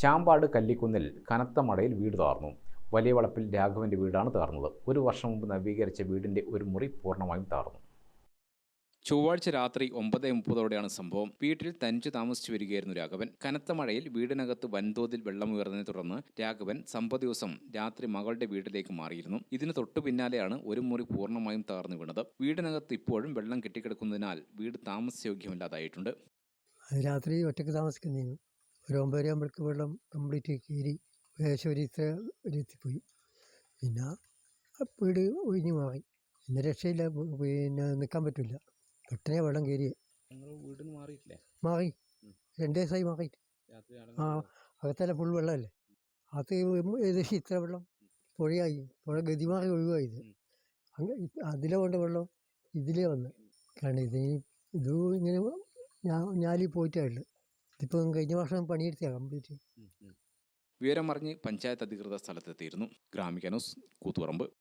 ചാമ്പാട് കല്ലിക്കുന്നിൽ കനത്ത മഴയിൽ വീട് തകർന്നു. വലിയ വളപ്പിൽ രാഘവന്റെ വീടാണ് തകർന്നത്. ഒരു വർഷം മുമ്പ് നവീകരിച്ച വീടിന്റെ ഒരു മുറി പൂർണമായും തകർന്നു. ചൊവ്വാഴ്ച രാത്രി ഒമ്പത് മുപ്പതോടെയാണ് സംഭവം. വീട്ടിൽ തനിച്ചു താമസിച്ചു വരികയായിരുന്നു രാഘവൻ. കനത്ത മഴയിൽ വീടിനകത്ത് വൻതോതിൽ വെള്ളമുയർന്നതിനെ തുടർന്ന് രാഘവൻ സമ്പത് ദിവസം രാത്രി മകളുടെ വീട്ടിലേക്ക് മാറിയിരുന്നു. ഇതിന് തൊട്ടു പിന്നാലെയാണ് ഒരു മുറി പൂർണമായും തകർന്നു വീണത്. വീടിനകത്ത് ഇപ്പോഴും വെള്ളം കെട്ടിക്കിടക്കുന്നതിനാൽ വീട് താമസയോഗ്യമല്ലാതായിട്ടുണ്ട്. രാത്രി ഒറ്റയ്ക്ക് താമസിക്കുന്നതിന് ഒരു ഒമ്പതര ആകുമ്പോഴേക്ക് വെള്ളം കംപ്ലീറ്റ് കീറി ഏകദേശം ഒരു ഇത്ര ഒരുത്തിപ്പോയി പിന്നെ വീട് ഒഴിഞ്ഞു മാറി. പിന്നെ രക്ഷയില്ല പിന്നെ നിൽക്കാൻ പറ്റില്ല. പെട്ടെന്ന് വെള്ളം കയറി മാറി. രണ്ട് ദിവസമായി മാറിയിട്ട് ആ അകത്തെല്ലാം ഫുൾ വെള്ളമല്ലേ അത് ഏകദേശം ഇത്ര വെള്ളം പുഴയായി. പുഴ ഗതി മാറി ഒഴിവായത് അങ്ങ് അതിലെ കൊണ്ട് വെള്ളം ഇതിലേ വന്ന്. കാരണം ഇത് ഇത് ഇങ്ങനെ ഞാൻ ഞാലി പോയിട്ടാണ് ഇതിപ്പം കഴിഞ്ഞ വർഷം പണിയെടുത്തിയാണ് കംപ്ലീറ്റ്. വിവരം അറിഞ്ഞ് പഞ്ചായത്ത് അധികൃത സ്ഥലത്തെത്തിയിരുന്നു. ഗ്രാമിക ന്യൂസ് കൂത്തുപറമ്പ്.